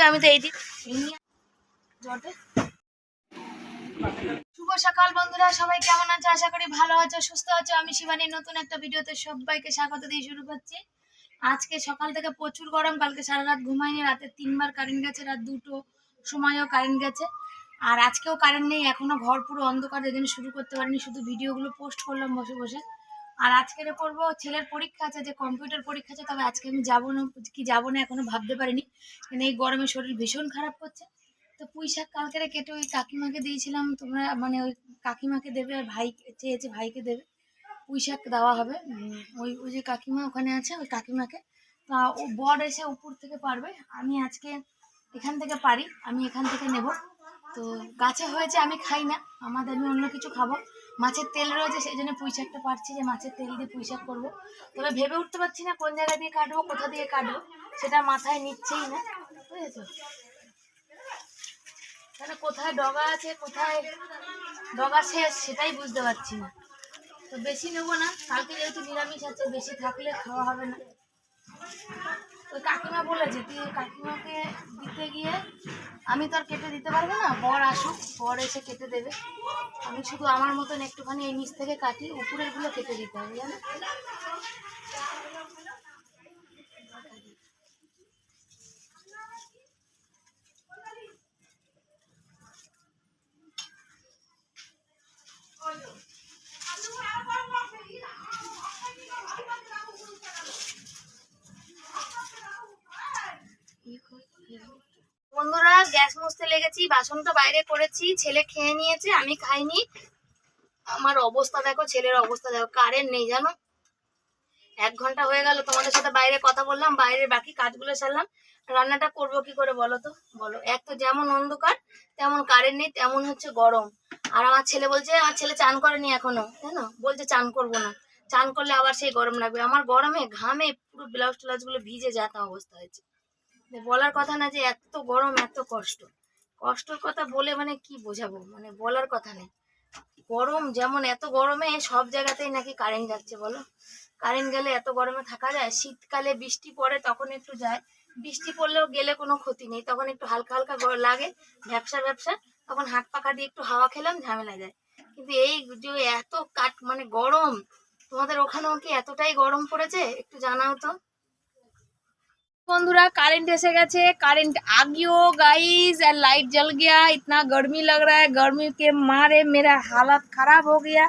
নেবে আমি তো এই জটে। শুভ সকাল বন্ধুরা, সবাই কেমন আছো? আশা করি ভালো আছো, সুস্থ আছো। আমি শিবানীর নতুন একটা ভিডিওতে সবাইকে স্বাগত দিয়ে শুরু করছি। আজকে সকাল থেকে প্রচুর গরম, কালকে সারা রাত ঘুমাইনি, রাতে তিনবার কারেন্ট গেছে, রাত দুটো সময়ও কারেন্ট গেছে। আর আজকেও কারেন্ট নেই, এখনও ঘর পুরো অন্ধকার যেদিন শুরু করতে পারিনি, শুধু ভিডিওগুলো পোস্ট করলাম বসে বসে। আর আজকের করব, ছেলের পরীক্ষা আছে, যে কম্পিউটার পরীক্ষা আছে, তবে আজকে আমি যাব না, কি যাব না এখনও ভাবতে পারিনি। কারণ এই গরমে শরীর ভীষণ খারাপ করছে। তো পুঁই শাক কালকেরে কেটে ওই কাকিমাকে দিয়েছিলাম, তোমরা মানে ওই কাকিমাকে দেবে আর ভাই, চেয়েছে ভাইকে দেবে। পুঁই শাক দেওয়া হবে। ওই ওই যে কাকিমা ওখানে আছে, ওই কাকিমাকে। তা ও বর এসে উপর থেকে পারবে। আমি আজকে এখান থেকে পারি, আমি এখান থেকে নেব। তো গাছে হয়েছে, আমি খাই না। আমাদের আমি অন্য কিছু খাব। মাছের তেল রয়েছে, সেই জন্য পুঁই শাকটা পারছি যে মাছের তেল দিয়ে পুঁই শাক করব। তবে ভেবে উঠতে পারছি না কোন জায়গা দিয়ে কাটবো, কোথা দিয়ে কাটবো, সেটা মাথায় নিচ্ছেই না, বুঝেছ? তাহলে কোথায় ডগা আছে, কোথায় ডগা শেষ সেটাই বুঝতে পারছি না। তো বেশি নেব না, কালকে যেহেতু নিরামিষ আছে, বেশি থাকলে খাওয়া হবে না। ওই কাকিমা বলেছে, তুই কাকিমাকে দিতে গিয়ে আমি তো আর কেটে দিতে পারব না, বর আসুক, বর এসে কেটে দেবে। আমি শুধু আমার মতন একটুখানি এই নিচ থেকে কাটি, উপরেরগুলো কেটে দিতে হবে, জানো? বন্ধুরা, গ্যাস মুছতে লেগেছি, বাসনটা বাইরে করেছি, ছেলে খেয়ে নিয়েছে, আমি খাইনি। আমার অবস্থা দেখো, ছেলের অবস্থা দেখো কারেন্ট নেই, জানো? এক ঘণ্টা হয়ে গেল, তোমাদের সাথে বাইরে কথা বললাম, বাইরের বাকি কাজগুলো সারলাম। রান্নাটা করব কি করে বলো তো? বলো, এক তো যেমন অন্ধকার, তেমন কারেন্ট নেই, তেমন হচ্ছে গরম। আর আমার ছেলে বলছে, আমার ছেলে চান করেনি এখনও। জানো বলছে, চান করব না। চান করলে আবার সেই গরম লাগবে। আমার গরমে ঘামে পুরো ব্লাউজ ট্লাউজগুলো ভিজে যাতা অবস্থা হয়েছে। বলার কথা না যে এত গরম, এত কষ্ট। কষ্টর কথা বলে মানে কি বোঝাবো? মানে বলার কথা নেই। গরম যেমন এত গরমে সব জায়গাতেই নাকি কারেন্ট যাচ্ছে, বলো? কারেন্ট গেলে এত গরমে থাকা যায়? শীতকালে বৃষ্টি পড়ে তখন একটু যায়। বৃষ্টি পড়লেও গেলে কোনো ক্ষতি নেই। তখন একটু হালকা হালকা লাগে ব্যবসা ব্যবসা তখন হাত পাখা দিয়ে একটু হাওয়া খেলাম, ঝামেলা যায়। কিন্তু এই যে এত কাট মানে গরম, তোমাদের ওখানেও কি এতটাই গরম পড়েছে? একটু জানাও তো। बंधुरा करंट ऐसे गए करंट आ गयो गाइस और लाइट जल गया इतना गर्मी लग रहा है गर्मी के मारे मेरा हालत खराब हो गया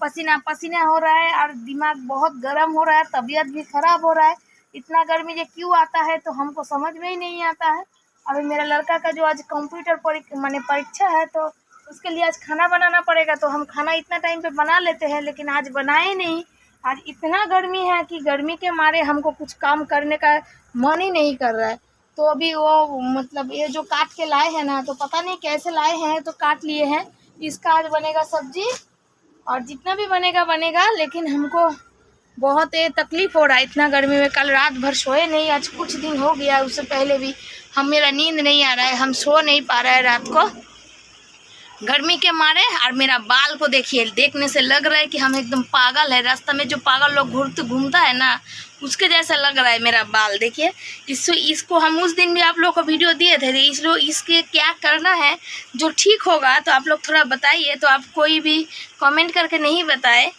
पसीना पसीना हो रहा है और दिमाग बहुत गर्म हो रहा है तबीयत भी खराब हो रहा है इतना गर्मी ये क्यों आता है तो हमको समझ में ही नहीं आता है अभी मेरा लड़का का जो आज कंप्यूटर मैंने परीक्षा है तो उसके लिए आज खाना बनाना पड़ेगा तो हम खाना इतना टाइम पे बना लेते हैं लेकिन आज बनाए नहीं आज इतना गर्मी है कि गर्मी के मारे हमको कुछ काम करने का मन ही नहीं कर रहा है। तो अभी वो मतलब ये जो काट के लाए हैं ना तो पता नहीं कैसे लाए हैं तो काट लिए हैं। इसका आज बनेगा सब्ज़ी, और जितना भी बनेगा बनेगा, लेकिन हमको बहुत ये तकलीफ़ हो रहा है। इतना गर्मी में कल रात भर सोए नहीं, आज कुछ दिन हो गया, उससे पहले भी हम, मेरा नींद नहीं आ रहा है, हम सो नहीं पा रहे हैं रात को। गर्मी के मारे और मेरा बाल को देखिए, देखने से लग रहा है कि हम एकदम पागल है। रास्ता में जो पागल लोग घूरते घूमता है ना, उसके जैसा लग रहा है मेरा बाल। देखिए इसको इसको हम उस दिन भी आप लोग को वीडियो दिए थे इस लोग इसके क्या करना है, जो ठीक होगा तो आप लोग थोड़ा बताइए। तो आप कोई भी कमेंट करके नहीं बताए।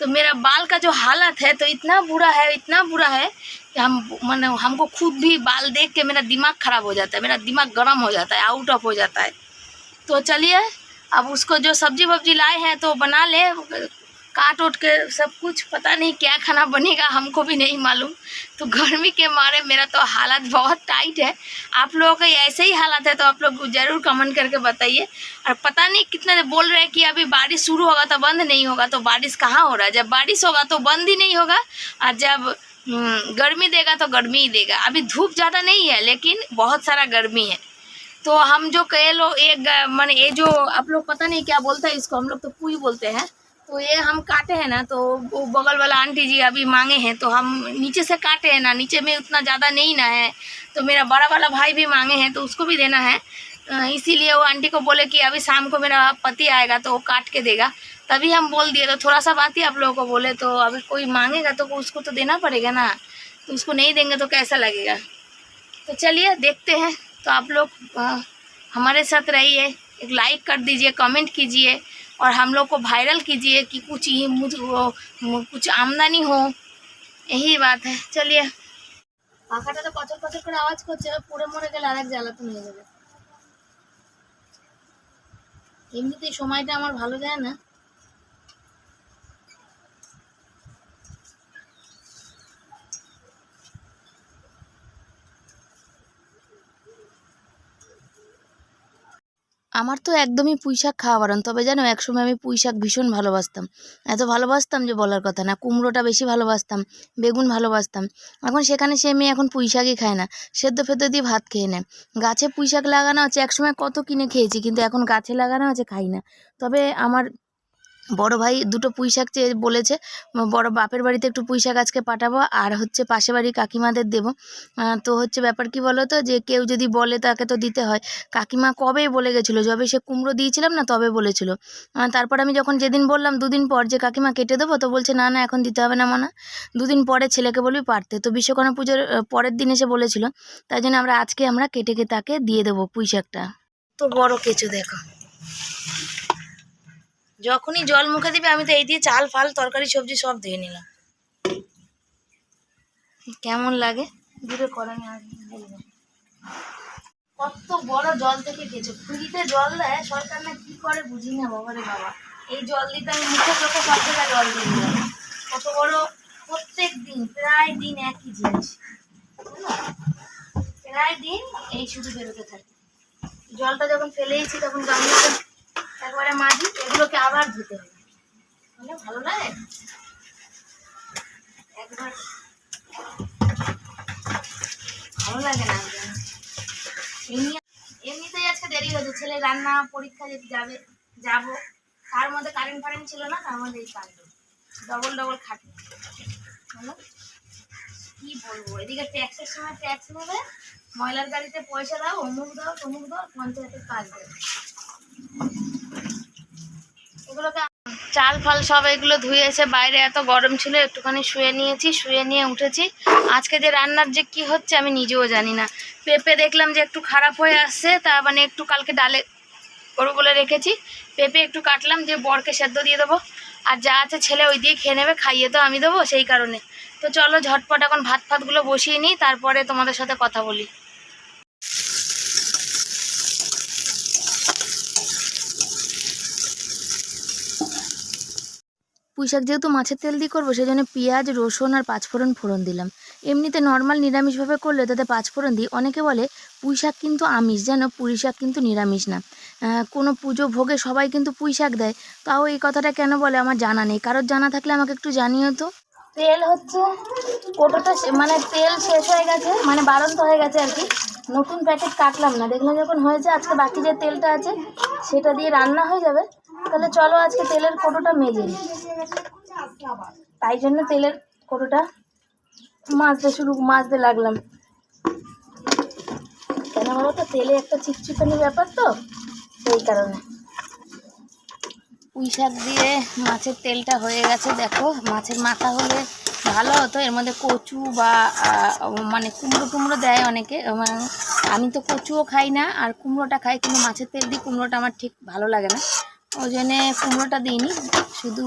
तो मेरा बाल का जो हालत है तो इतना बुरा है, इतना बुरा है कि हम मैंने हमको खुद भी बाल देख के मेरा दिमाग खराब हो जाता है, मेरा दिमाग गर्म हो जाता है आउट ऑफ़ हो जाता है। तो चलिए अब उसको जो सब्ज़ी वब्जी लाए हैं तो बना ले काट उट के सब कुछ। पता नहीं क्या खाना बनेगा हमको भी नहीं मालूम। तो गर्मी के मारे मेरा तो हालत बहुत टाइट है। आप लोगों का ऐसे ही हालत है तो आप लोग ज़रूर कमेंट करके बताइए। और पता नहीं कितने बोल रहे हैं कि अभी बारिश शुरू होगा तो बंद नहीं होगा तो बारिश कहाँ हो रहा है? जब बारिश होगा तो बंद ही नहीं होगा और जब हम्म, गर्मी देगा तो गर्मी ही देगा। अभी धूप ज़्यादा नहीं है लेकिन बहुत सारा गर्मी है। तो हम जो कहे लोग एक माने ये जो आप लोग पता नहीं क्या बोलता है इसको, हम लोग तो पुई बोलते हैं। तो ये हम काटे हैं ना तो वो बगल वाला आंटी जी अभी मांगे हैं तो हम नीचे से काटे हैं ना, नीचे में उतना ज़्यादा नहीं ना है। तो मेरा बड़ा वाला भाई भी मांगे हैं तो उसको भी देना है। इसीलिए वो आंटी को बोले कि अभी शाम को मेरा पति आएगा तो वो काट के देगा। तभी हम बोल दिए तो थोड़ा सा बात ही आप लोगों को बोले तो अभी कोई मांगेगा तो उसको तो देना पड़ेगा ना। तो उसको नहीं देंगे तो कैसा लगेगा? तो चलिए देखते हैं। तो आप लोग अ, हमारे साथ रहिए एक लाइक कर दीजिए कमेंट कीजिए और हम लोग को वायरल कीजिए कि कुछ ये मुझ वो, मु- कुछ आमदनी हो यही बात है चलिए পাখাটা তো কচর কচর করে আওয়াজ করছে পড়ে মরে গেলে আরেক জ্বালাতন হয়ে যাবে এমনিতেই সময়টা আমার ভালো যায় না আমার তো একদমই পুঁই শাক খাওয়া বারণ। তবে জানো, একসময় আমি পুঁই শাক ভীষণ ভালোবাসতাম। এত ভালোবাসতাম যে বলার কথা না, কুমড়োটা বেশি ভালোবাসতাম, বেগুন ভালোবাসতাম। এখন সেখানে সে মেয়ে এখন পুঁই শাকই খায় না, সেদ্ধ ফেদ্ধ দিয়ে ভাত খেয়ে নেয়। গাছে পুঁই শাক লাগানো আছে, একসময় কত কিনে খেয়েছি, কিন্তু এখন গাছে লাগানো আছে, খাই না। তবে আমার বড় ভাই দুটো পুঁই শাক চেয়ে বলেছে, বড় বাপের বাড়িতে একটু পুঁই শাক আজকে পাঠাবো আর হচ্ছে পাশে বাড়ি কাকিমাদের দেবো। তো হচ্ছে ব্যাপার কি বলো তো যে কেউ যদি বলে তাকে তো দিতে হয়। কাকিমা কবেই বলে গেছিল? যবে সে কুমড়ো দিয়েছিলাম না তবে বলেছিল। তারপর আমি যখন যেদিন বললাম দুদিন পর যে কাকিমা কেটে দেবো তো বলছে, না না, এখন দিতে হবে না মনে। দুদিন পরে ছেলেকে বলবি পারতে। তো বিশ্বকর্মা পুজোর পরের দিন এসে বলেছিল, তাই জন্য আমরা আজকে আমরা কেটে তাকে দিয়ে দেবো পুঁই শাকটা। তো বড় কেঁচো দেখো। যখনই জল মুখে দিবে আমি তো এই দিয়ে চাল ফাল তরকারি সবজি সব ধুয়ে নিলাম। কেমন লাগে? দূরে আর বলব কত বড় জল থেকে গেছে। ফ্রিতে জল দেয় সরকার না কি করে বুঝি না বাবা রে বাবা। এই জল দিতে আমি মুখে চোখে সব জায়গায় জল দিয়ে দিলাম। কত বড় প্রত্যেক দিন প্রায় দিন একই জিনিস। প্রায় দিন এই শুধু বেরোতে থাকে। জলটা যখন ফেলেইছি তখন গামলাটা একবারে মাঝি এগুলোকে আবার ধুতে হবে। মানে ভালো লাগে একবার ভালো লাগে না এমনিতেই আজকে দেরি হয়েছে, ছেলে রান্না, পরীক্ষা যেতে যাবে, যাব। তার মধ্যে কারেন্ট ফারেন্ট ছিল না, তার মধ্যে এই কাণ্ড। ডবল ডবল খাটি হলো কি বলব? এদিকে ট্যাক্সের সময় ট্যাক্স নেবে, ময়লার গাড়িতে পয়সা দাও, অমুক দাও, তমুক দাও, পঞ্চায়েতের কাজ দেবে। চাল ফাল সব এগুলো ধুয়ে এসে বাইরে এত গরম ছিল, একটুখানি শুয়ে নিয়েছি, শুয়ে নিয়ে উঠেছি। আজকে যে রান্নার যে কি হচ্ছে আমি নিজেও জানি না। পেঁপে দেখলাম যে একটু খারাপ হয়ে আসছে, তা মানে একটু কালকে ডালে করব বলে রেখেছি। পেঁপে একটু কাটলাম যে বরকে সেদ্ধ দিয়ে দেবো। আর যা আছে ছেলে ওই দিয়ে খেয়ে নেবে, খাইয়ে তো আমি দেবো, সেই কারণে। তো চলো ঝটপট এখন ভাত ফাতগুলো বসিয়ে নিই, তারপরে তোমাদের সাথে কথা বলি। পুঁই শাক যেহেতু মাছের তেল দিয়ে করব সেই জন্য পেঁয়াজ, রসুন আর পাঁচফোড়ন ফোড়ন দিলাম। এমনিতে নর্মাল নিরামিষভাবে করলে তাতে পাঁচফোড়ন দিই। অনেকে বলে পুঁই শাক কিন্তু আমিষ, যেন পুঁই শাক কিন্তু নিরামিষ না। কোনো পুজো ভোগে সবাই কিন্তু পুঁই শাক দেয়। তাও এই কথাটা কেন বলে আমার জানা নেই। কারোর জানা থাকলে আমাকে একটু জানিও তো। তেল হচ্ছে কোটোটা মানে তেল শেষ হয়ে গেছে মানে বারন্ত হয়ে গেছে আর কি। নতুন প্যাকেট কাটলাম না, দেখলাম যখন হয়েছে, আজকে বাকি যে তেলটা আছে, সেটা দিয়ে রান্না হয়ে যাবে। তাহলে চলো আজকে তেলের কোটোটা মেজে তাই জন্য তেলের কোটোটা মাজতে শুরু মাজতে লাগলাম। কেন বলো তো, তেলে একটা চিপচিপানি ব্যাপার তো, সেই কারণে। পুঁই শাক দিয়ে মাছের তেলটা হয়ে গেছে, দেখো। মাছের মাথা হলে ভালো হতো, এর মধ্যে কচু বা মানে কুমড়ো টুমড়ো দেয় অনেকে। মানে আমি তো কচুও খাই না, আর কুমড়োটা খাই, কিন্তু মাছের তেল দিয়ে কুমড়োটা আমার ঠিক ভালো লাগে না। ওই জন্যে কুমড়োটা দিইনি, শুধু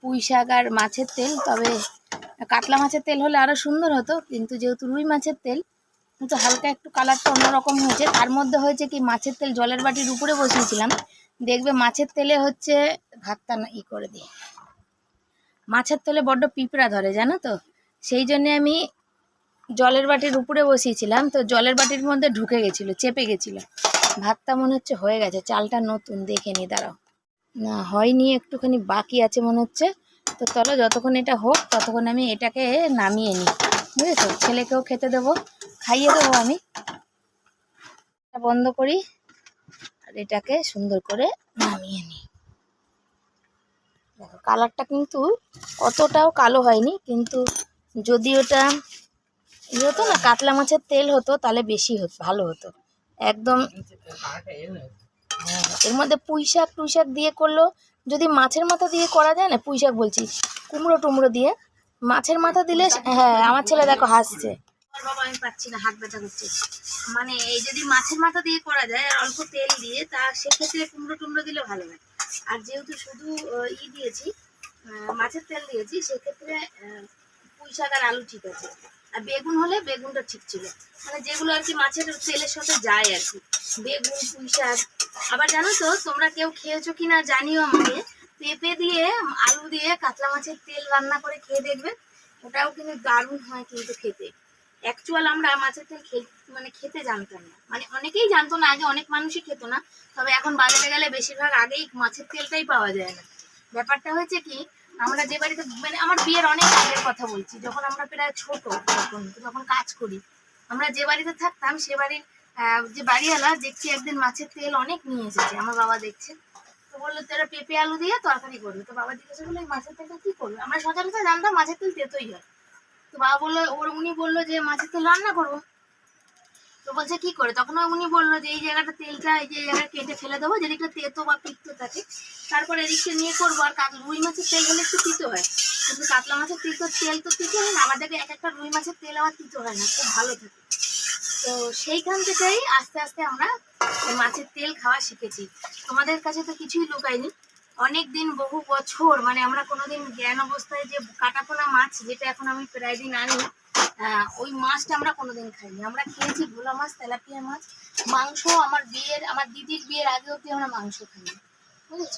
পুঁই শাক আর মাছের তেল। তবে কাতলা মাছের তেল হলে আরও সুন্দর হতো, কিন্তু যেহেতু রুই মাছের তেল কিন্তু হালকা একটু কালারটা অন্যরকম হয়েছে। তার মধ্যে হয়েছে কি, মাছের তেল জলের বাটির উপরে বসিয়েছিলাম। দেখবে মাছের তেলে হচ্ছে ভাতটা ই করে দিই। মাছের তেলে বড্ড পিঁপড়া ধরে, জানো তো? সেই জন্যে আমি জলের বাটির উপরে বসিয়েছিলাম, তো জলের বাটির মধ্যে ঢুকে গেছিল, চেপে গেছিল। ভাতটা মনে হচ্ছে হয়ে গেছে, চালটা নতুন, দেখে নি, দাঁড়াও। না, হয়নি, একটুখানি বাকি আছে মনে হচ্ছে। তো চলো, যতক্ষণ এটা হোক, ততক্ষণ আমি এটাকে নামিয়ে নিই। বুঝেছ? ছেলেকেও খেতে দেবো, খাইয়ে দেবো আমি। বন্ধ করি। আর এটাকে সুন্দর করে নামিয়ে নিই। দেখো কালারটা কিন্তু অতটাও কালো হয়নি কিন্তু যদি ওটা ইয়ে হতো না কাতলা মাছের তেল হতো তাহলে বেশি হতো ভালো হতো। একদম হ্যাঁ, এর মধ্যে পুঁই শাক টুই শাক দিয়ে করলেও যদি মাছের মাথা দিয়ে করা যায় না পুঁই শাক বলছি কুমড়ো টুমড়ো দিয়ে মাছের মাথা দিলে হ্যাঁ আমার ছেলে দেখো হাসছে। বাবা আমি পাচ্ছি না, হাত ব্যথা করছে। মানে এই যদি মাছের মাথা দিয়ে করা যায় অল্প তেল দিয়ে, তা সেক্ষেত্রে কুমড়ো টুমড়ো দিলে ভালো হয়। আর যেহেতু শুধু ই দিয়েছি মাছের তেল দিয়েছি, সেক্ষেত্রে পুঁই শাক আর আলু ঠিক আছে। আর বেগুন হলে বেগুনটা ঠিক ছিল। মানে যেগুলো আর কি মাছের তেলের সাথে যায় আর কি। বেগুন, পুঁই শাক। আবার জানো তো, তোমরা কেউ খেয়েছো কি না জানিও আমাকে। পেঁপে দিয়ে, আলু দিয়ে কাতলা মাছের তেল রান্না করে খেয়ে দেখবে। ওটাও কিন্তু দারুণ হয় কিন্তু খেতে। অ্যাকচুয়াল আমরা মাছের তেল মানে খেতে জানতাম না। মানে অনেকেই জানতো না, আগে অনেক মানুষই খেত না, তবে এখন বাজারে গেলে বেশিরভাগ আগেই মাছের তেলটাই পাওয়া যায় না। ব্যাপারটা হয়েছে কি, আমরা যে বাড়িতে মানে আমার বিয়ের অনেক আগের কথা বলছি, যখন আমরা প্রায় ছোট তখন, যখন কাজ করি, আমরা যে বাড়িতে থাকতাম, সে বাড়ির যে বাড়িওয়ালা, দেখছি একদিন মাছের তেল অনেক নিয়ে এসেছে, আমার বাবা দেখছে। তো বলল, তোরা পেঁপে, আলু দিয়ে তরকারি করবে? তো বাবা জিজ্ঞাসা করল, এই মাছের তেলটা কি করবে? আমরা সচরাচর জানতাম মাছের তেল তেতোই হয়। তো বাবা বলল, ওর উনি বলল যে, মাছের তেল রান্না করব তো বলছে, কি করে? তখন উনি বলল যে, এই জায়গাটা তেলটা, এই যে জায়গায় কেটে ফেলে দেবো যেদিকটা তেতো বা পিত্ত থাকে, তারপরে এদিকটা নিয়ে করব। আর কাতলা রুই মাছের তেল হলে একটু তিতো হয়। কিন্তু কাতলা মাছের তিতো তেল তো তিতো হয় না। আমাদেরকে এক একটা রুই মাছের তেল আবার তিতো হয় না, খুব ভালো থাকে। তো সেইখান থেকেই আস্তে আস্তে আমরা মাছের তেল খাওয়া শিখেছি। তোমাদের কাছে তো কিছুই লুকায়নি। অনেক দিন বহু বছর মানে আমরা কোনোদিন জ্ঞান অবস্থায় যে কাটাপোনা মাছ, যেটা এখন আমি প্রায় দিন আনি ওই মাছটা আমরা কোনোদিন খাইনি। আমরা খেয়েছি ভোলা মাছ, তেলাপিয়া মাছ, মাংস, আমার বিয়ের, আমার দিদির বিয়ের আগে অব্দি আমরা মাংস খাইনি, বুঝেছ?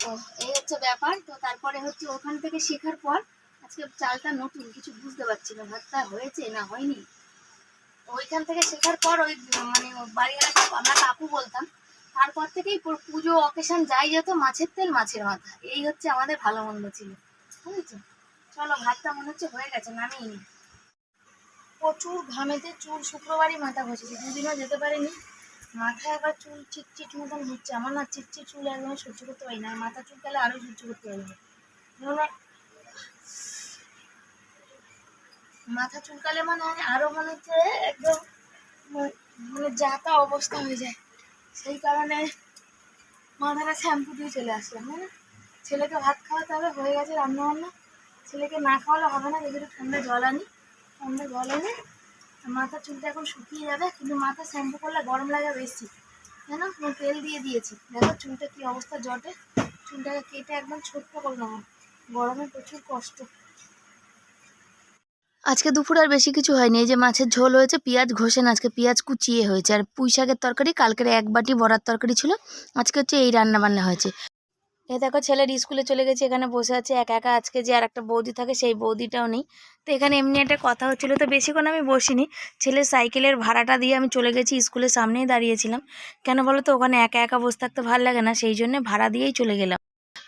তো এই হচ্ছে ব্যাপার। তো তারপরে হচ্ছে ওখান থেকে শেখার পর, আজকে চালটা নতুন, কিছু বুঝতে পারছি না, ভাতটা হয়েছে না হয়নি। ওইখান থেকে শেখার পর ওই মানে বাড়িওয়ালা আমরা কাকু বলতাম তারপর থেকেই পুজো অকেশন যাই যেত, মাছের তেল মাছের মাথা। এই হচ্ছে আমাদের ভালো মন্দ ছিল। বুঝেছ? চলো, ভাতটা মনে হচ্ছে হয়ে গেছে, নামিয়ে নি। প্রচুর ঘামেতে চুল শুক্রবারই মাথা ঘষেছি, দুদিনও যেতে পারিনি। মাথায় আবার চুল চিটচিট মতন হচ্ছে আমার না চিটচিট চুল একদম সহ্য করতে পারি না মাথা চুল গেলে আরও সহ্য করতে পারি না। মাথা চুলকালে মানে আরও মনে হচ্ছে একদম ম- মানে যাতা অবস্থা হয়ে যায়। সেই কারণে মাথাটা শ্যাম্পু দিয়ে চলে আসলাম মানে ছেলেকে ভাত খাওয়াতে হবে, হয়ে গেছে রান্না বান্না ছেলেকে না খাওয়ালে হবে না দেখে ঠান্ডা জল আনি, ঠান্ডা জল এনে মাথার চুলটা এখন শুকিয়ে যাবে, কিন্তু মাথা শ্যাম্পু করলে গরম লাগে বেশি আমি তেল দিয়ে দিয়েছি। দেখো চুলটা কী অবস্থা, জটে। চুলটাকে কেটে একদম ছোট্ট করলাম গরমে প্রচুর কষ্ট। আজকে দুপুর আর বেশি কিছু হয়নি। এই যে মাছের ঝোল হয়েছে, পেঁয়াজ ঘষে না, আজকে পেঁয়াজ কুচিয়ে হয়েছে। আর পুঁই শাকের তরকারি, কালকের এক বাটি বড়ার তরকারি ছিল, আজকে হচ্ছে এই রান্না বান্না হয়েছে। এ দেখো ছেলের স্কুলে চলে গেছে, এখানে বসে আছে, একা একা আজকে যে আর একটা বৌদি থাকে, সেই বৌদিটাও নেই। তো এখানে এমনি একটা কথা হচ্ছিল, তো বেশিক্ষণ আমি বসিনি। ছেলের সাইকেলের ভাড়াটা দিয়ে আমি চলে গেছি স্কুলের সামনেই দাঁড়িয়েছিলাম। কেন বলো তো, ওখানে একা একা বসে থাকতে ভালো লাগে না, সেই জন্য ভাড়া দিয়েই চলে গেলাম।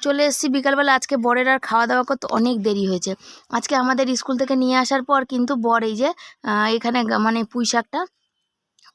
চলে এসেছি বিকালবেলা। আজকে বরের আর খাওয়া দাওয়া করতে অনেক দেরি হয়েছে। আজকে আমাদের স্কুল থেকে নিয়ে আসার পর কিন্তু বর এই যে এখানে মানে পুঁই শাকটা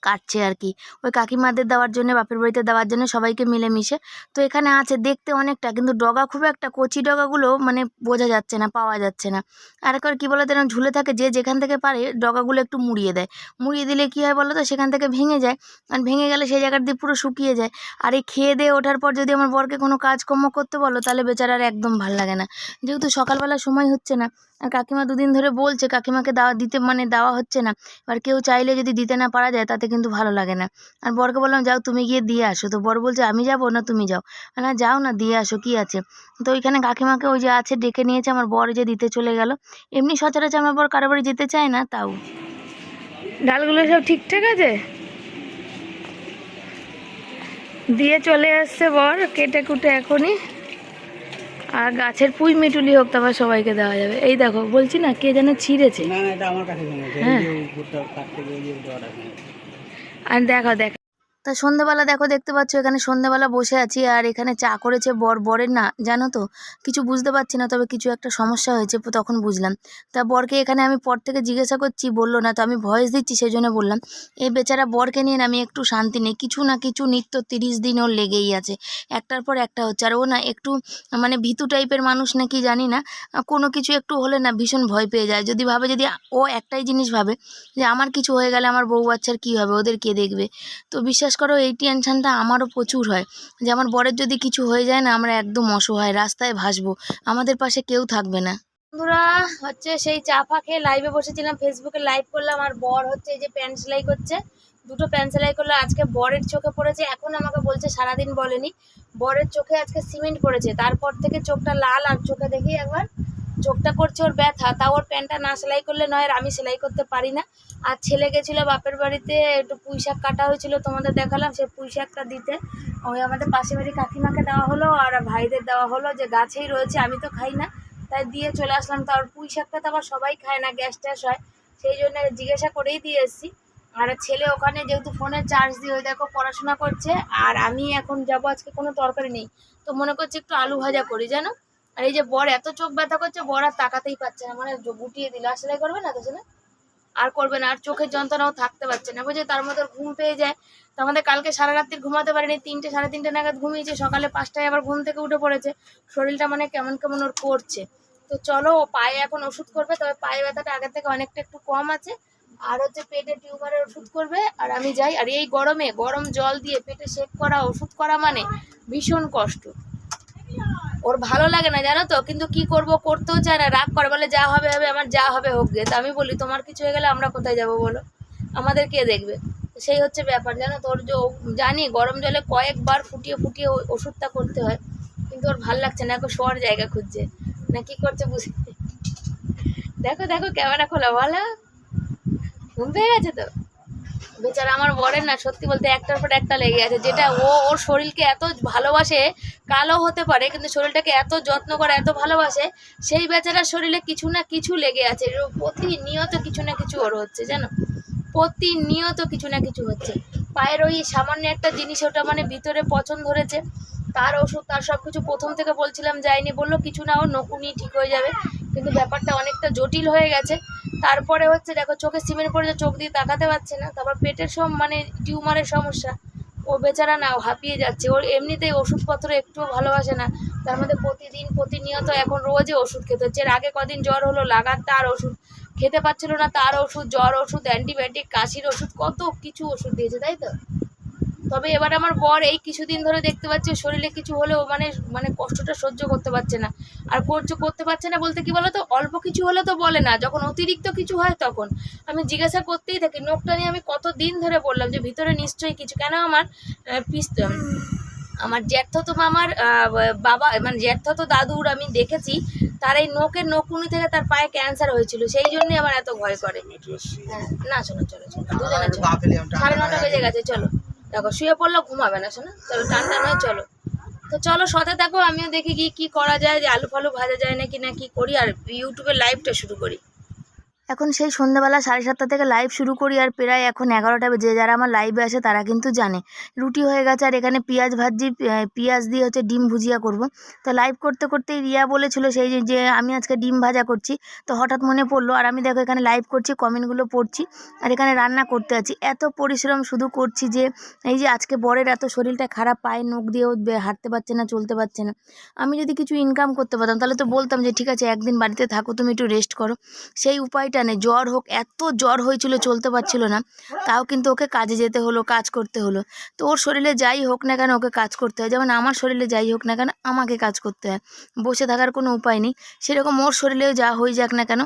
কাটছে আর কি ওই কাকিমাদের দেওয়ার জন্য, বাপের বাড়িতে দেওয়ার জন্য সবাইকে মিলেমিশে। তো এখানে আছে দেখতে অনেকটা, কিন্তু ডগা খুব একটা, কচি ডগাগুলো মানে বোঝা যাচ্ছে না, পাওয়া যাচ্ছে না। আর একবার কী বলো তো এরকম ঝুলে থাকে, যে যেখান থেকে পারে, ডগাগুলো একটু মুড়িয়ে দেয়। মুড়িয়ে দিলে কী হয় বলো তো সেখান থেকে ভেঙে যায়। আর ভেঙে গেলে সেই জায়গার দিয়ে পুরো শুকিয়ে যায়। আর এই খেয়ে দিয়ে ওঠার পর যদি আমার বরকে কোনো কাজকর্ম করতে বলো, তাহলে বেচারার একদম ভালো লাগে না। যেহেতু সকালবেলা সময় হচ্ছে না কাকিমা দুদিন ধরে বলছে, কাকিমাকে দেওয়া দিতে মানে দেওয়া হচ্ছে না। এবার কেউ চাইলে যদি দিতে না পারা যায়, তাতে কিন্তু ভালো লাগে না। আর বরকে বললাম, যাও তুমি গিয়ে দিয়ে আসো। তো বর বলছে, আমি যাব না, তুমি যাও। না যাও না, দিয়ে আসো, কি আছে? তো ওইখানে কাকিমাকে ওই যে আছে, ডেকে নিয়েছে, আমার বর যে দিতে চলে গেল। এমনি সচরাচর আমার বর কারও বাড়ি যেতে চায় না, তাও। ডালগুলো সব ঠিকঠাক আছে? দিয়ে চলে আসছে বর, কেটে কুটে এখনই। আর গাছের পুঁই মিটুলি হোক তারপর সবাইকে দেওয়া যাবে। এই দেখো বলছি না কে যেন ছিঁড়েছে। হ্যাঁ। আর দেখো দেখো। তা সন্ধেবেলা দেখো, দেখতে পাচ্ছ এখানে সন্ধেবেলা বসে আছি আর এখানে চা করেছে বর, বরের না, জানো তো? কিছু বুঝতে পারছি না, তবে কিছু একটা সমস্যা হয়েছে তখন বুঝলাম। তা বরকে এখানে আমি পর থেকে জিজ্ঞাসা করছি, বলল না, তো আমি ভয়েস দিচ্ছি সেই জন্য বললাম এই বেচারা বরকে নিয়ে আমি একটু শান্তি নেই, কিছু না কিছু নিত্য তিরিশ দিন ওর লেগেই আছে, একটার পর একটা হচ্ছে, আর ও না একটু মানে ভীতু টাইপের মানুষ নাকি জানি না, কোনো কিছু একটু হলে না ভীষণ ভয় পেয়ে যায়, যদি ভাবে, যদি ও একটাই জিনিস ভাবে যে আমার কিছু হয়ে গেলে আমার বউ বাচ্চার কী হবে, ওদের কে দেখবে? তো বিশ্বাস করো, এই টেনশানটা আমারও প্রচুর হয়। যে আমার বরের যদি কিছু হয়ে যায় না, আমরা একদম অসহায়, রাস্তায় ভাসবো। আমাদের পাশে কেউ থাকবে না। বন্ধুরা, হচ্ছে সেই চা ফা খেয়ে লাইভে বসেছিলাম ফেসবুকে লাইভ করলাম, আর বর হচ্ছে এই যে প্যান্ট সেলাই করছে। দুটো প্যান্ট সেলাই করল, আজকে বরের চোখে পড়েছে, এখন আমাকে বলছে সারাদিন বলেনি। বরের চোখে আজকে সিমেন্ট পড়েছে, তারপর থেকে চোখটা লাল আর চোখে দেখি একবার। চোখটা করছে ওর ব্যথা, তাও ওর প্যান্টটা না সেলাই করলে নয় আর আমি সেলাই করতে পারি না। আর ছেলে গেছিল বাপের বাড়িতে, একটু পুঁই শাক কাটা হয়েছিল তোমাদের দেখালাম সেই পুঁই শাকটা দিতে। ওই আমাদের পাশে বাড়ি কাকিমাকে দেওয়া হলো আর ভাইদের দেওয়া হলো যে গাছেই রয়েছে, আমি তো খাই না। তাই দিয়ে চলে আসলাম। তার পুঁই শাকটা তো আবার সবাই খায় না, গ্যাস ট্যাস হয়। সেই জন্য জিজ্ঞাসা করেই দিয়ে এসেছি। আর ছেলে ওখানে যেহেতু ফোনে চার্জ দিয়ে, ওই দেখো পড়াশোনা করছে। আর আমি এখন যাব, আজকে কোনো তরকারি নেই। তো মনে করছি একটু আলু ভাজা করি, জানো? আর এই যে বর এত চোখ ব্যথা করছে, বর আর তাকাতেই পারছে না। মানে গুটিয়ে দিল। আর সেলাই করবে না তো ছেলে আর করবে না। আর চোখের যন্ত্রণাও থাকতে পারছে না। বুঝে তার মধ্যে ঘুম পেয়ে যায়। তো আমাদের কালকে সারা রাত্রি ঘুমাতে পারেনি। তিনটে, সাড়ে তিনটে নাগাদ ঘুমিয়েছে। সকালে পাঁচটায় আবার ঘুম থেকে উঠে পড়েছে। শরীরটা মানে কেমন কেমন ওর করছে। তো চলো পায়ে এখন ওষুধ করবে। তবে পায়ে ব্যথাটা আগের থেকে অনেকটা একটু কম আছে। আর হচ্ছে পেটে টিউমারের ওষুধ করবে। আর আমি যাই। আর এই গরমে গরম জল দিয়ে পেটে সেক করা, ওষুধ করা মানে ভীষণ কষ্ট। ওর ভালো লাগে না, জানো তো? কিন্তু কি করব? করতেও চায় না। রাগ করে, বলে, যা হবে হবে, আমার যা হবে হোক গে তা আমি বলি, তোমার কিছু হয়ে গেলে আমরা কোথায় যাব বলো? আমাদের কে দেখবে? সেই হচ্ছে ব্যাপার, জানো তোর যে জানি গরম জলে কয়েকবার ফুটিয়ে ফুটিয়ে ওষুধটা করতে হয়, কিন্তু ওর ভালো লাগছে না। এখন শোয়ার জায়গা খুঁজছে। না, কি করছে বুঝে? দেখো দেখো, ক্যামেরা খোলা, বলো। ঘুম পেয়ে গেছে তো? বেচারা আমার বরের না, সত্যি বলতে একটার পর একটা লেগে আছে যেটা ও, ওর শরীরকে এত ভালোবাসে, কালো হতে পারে, কিন্তু শরীরটাকে এত যত্ন করে, এত ভালোবাসে, সেই বেচারার শরীরে কিছু না কিছু লেগে আছে, প্রতিনিয়ত কিছু না কিছু ওর হচ্ছে, জানো? প্রতিনিয়ত কিছু না কিছু হচ্ছে। পায়ের ওই সামান্য একটা জিনিস, ওটা মানে ভিতরে পছন্দ ধরেছে, তার ওষুধ, তার সব কিছু প্রথম থেকে বলছিলাম, যায়নি, বলল, কিছু না ও নকুনি ঠিক হয়ে যাবে। কিন্তু ব্যাপারটা অনেকটা জটিল হয়ে গেছে। তারপরে হচ্ছে, দেখো, চোখে সিমেন্ট পড়েছে চোখ দিয়ে তাকাতে পারছে না, তারপর পেটের সব মানে টিউমারের সমস্যা। ও বেচারা না হাঁপিয়ে যাচ্ছে। ওর এমনিতেই ওষুধপত্র একটুও ভালোবাসে না। তার মধ্যে প্রতিদিন, প্রতিনিয়ত এখন রোজই ওষুধ খেতে হচ্ছে। এর আগে কদিন জ্বর হলো, লাগাতার ওষুধ। খেতে পাচ্ছিল না তার ওষুধ জ্বর ওষুধ অ্যান্টিবায়োটিক কাশির ওষুধ কত কিছু ওষুধ দিয়েছে তাই তো? তবে এবার আমার বর এই কিছুদিন ধরে দেখতে পাচ্ছি শরীরে কিছু হলেও মানে মানে কষ্টটা সহ্য করতে পারছে না। আর করছে করতে পারছে না বলতে কি বলো তো অল্প কিছু হলে তো বলে না যখন অতিরিক্ত কিছু হয় তখন। আমি জিজ্ঞাসা করতেই থাকি নোকটা নিয়ে আমি কত দিন ধরে বললাম যে ভিতরে নিশ্চয়ই কিছু কেন আমার আহ, পিস আমার জ্যাঠতো মামার বাবা মানে জ্যাঠতো দাদুর আমি দেখেছি তার এই নোকের নকুনি থেকে তার পায়ে ক্যান্সার হয়েছিল সেই জন্যই আমার এত ভয় করে। হ্যাঁ না শোনো চলো চলো দুজনে চলো। সাড়ে নটা বেজে গেছে চলো। দেখো শুয়ে পড়লেও ঘুমাবে না শোনো। চলো টান টান হয়ে চলো। তো চলো সাথে থাকো আমিও দেখি কি কি করা যায় যে আলু ফালু ভাজা যায় নাকি না কি করি আর ইউটিউবে লাইভটা শুরু করি। এখন সেই সন্ধ্যাবেলা সাড়ে সাতটা থেকে লাইভ শুরু করি আর প্রায় এখন এগারোটা বেজে। যারা আমার লাইভে আসে তারা কিন্তু জানে। রুটি হয়ে গেছে আর এখানে পেঁয়াজ ভাজি পেঁয়াজ দিয়ে হচ্ছে ডিম ভুজিয়া করব। তো লাইভ করতে করতেই রিয়া বলেছিল সেই যে- আমি আজকে ডিম ভাজা করছি। তো হঠাৎ মনে পড়ল আর আমি দেখো এখানে লাইভ করছি কমেন্টগুলো পড়ছি আর এখানে রান্না করতে আছি। এত পরিশ্রম শুধু করছি যে, এই যে আজকে বরের এত শরীরটা খারাপ, পায়ে নখ দিয়েও হাঁটতে পারছে না, চলতে পারছে না। আমি যদি কিছু ইনকাম করতে পারতাম তাহলে তো বলতাম যে, ঠিক আছে, একদিন বাড়িতে থাকো, তুমি একটু রেস্ট করো। সেই উপায়টা নেই জ্বর হোক, এত জ্বর হয়েছিল চলতে পারছিল না। তাও কিন্তু ওকে কাজে যেতে হলো, কাজ করতে হলো। তো ওর শরীরে যাই হোক না কেন ওকে কাজ করতে হয়। যেমন আমার শরীরে যাই হোক না কেন আমাকে কাজ করতে হয়। বসে থাকার কোনো উপায় নেই। সেরকম ওর শরীরেও যা হয়ে যাক না কেন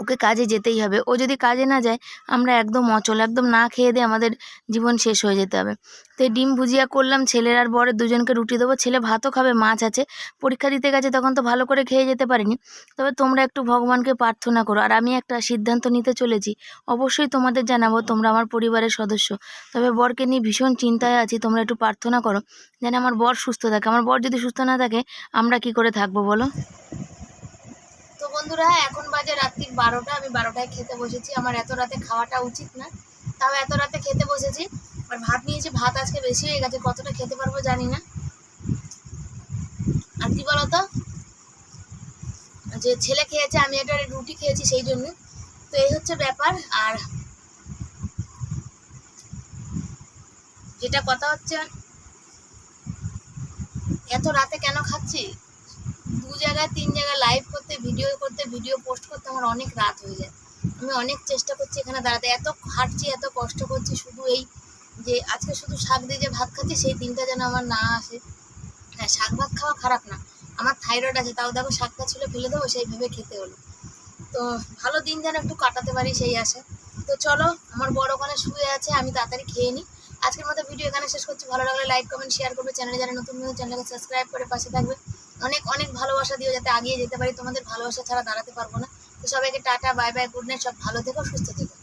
ওকে কাজে যেতেই হবে। ও যদি কাজে না যায়, আমরা একদম অচল, একদম না খেয়ে দিয়ে আমাদের জীবন শেষ হয়ে যেতে হবে। তো ডিম ভুজিয়া করলাম, ছেলের আর বরের দুজনকে রুটি দেবো। ছেলে ভাতও খাবে, মাছ আছে। পরীক্ষা দিতে গেছে, তখন তো ভালো করে খেয়ে যেতে পারিনি। তবে তোমরা একটু ভগবানকে প্রার্থনা করো। আর আমি একটা সিদ্ধান্ত নিতে চলেছি। অবশ্যই তোমাদের জানাব, তোমরা আমার পরিবারের সদস্য। তবে বরকে নিয়ে ভীষণ চিন্তায় আছি, তোমরা একটু প্রার্থনা করো। যেন আমার বর সুস্থ থাকে। আমার বর যদি সুস্থ না থাকে, আমরা কি করে থাকব বলো? বন্ধুরা, এখন বাজে রাত্রির বারোটা, আমি বারোটায় খেতে বসেছি। আমার এত রাতে খাওয়াটা উচিত না, তাও এত রাতে খেতে বসেছি। আর ভাত নিয়েছি, ভাত আজকে বেশি হয়ে গেছে, কতটা খেতে পারব জানি না। আর কি বলতো? যে ছেলে খেয়েছে, আমি একটা রুটি খেয়েছি সেই জন্য। তো এই হচ্ছে ব্যাপার, আর যেটা কথা হচ্ছে, এত রাতে কেন খাচ্ছি? দু জায়গায়, তিন জায়গায় লাইভ করতে ভিডিও করতে ভিডিও পোস্ট করতে আমার অনেক রাত হয়ে যায়। আমি অনেক চেষ্টা করছি এখানে দাঁড়াতে। এত খাটছি এত কষ্ট করছি শুধু এই যে, আজকে শুধু শাক দিয়ে যে ভাত খাচ্ছি, সেই দিনটা যেন আমার না আসে। হ্যাঁ শাক ভাত খাওয়া খারাপ না। আমার থাইরয়েড আছে, তাও দেখো শাকটা ছিল ফেলে দেবো সেই ভেবে খেতে হলো। তো ভালো দিন যেন একটু কাটাতে পারি সেই আশা। তো চলো, আমার বড় ওখানে শুয়ে আছে, আমি তাড়াতাড়ি খেয়ে নিই। আজকের মতো ভিডিও এখানে শেষ করছি। ভালো লাগলে লাইক কমেন্ট শেয়ার করবে। চ্যানেলে যারা নতুন নতুন চ্যানেলকে সাবস্ক্রাইব করে পাশে থাকবে। অনেক অনেক ভালোবাসা দিও যাতে আগিয়ে যেতে পারি। তোমাদের ভালোবাসা ছাড়া দাঁড়াতে পারব না। তো সবাইকে tata, bye bye, good night, সব ভালো থেকো, সুস্থ থেকো।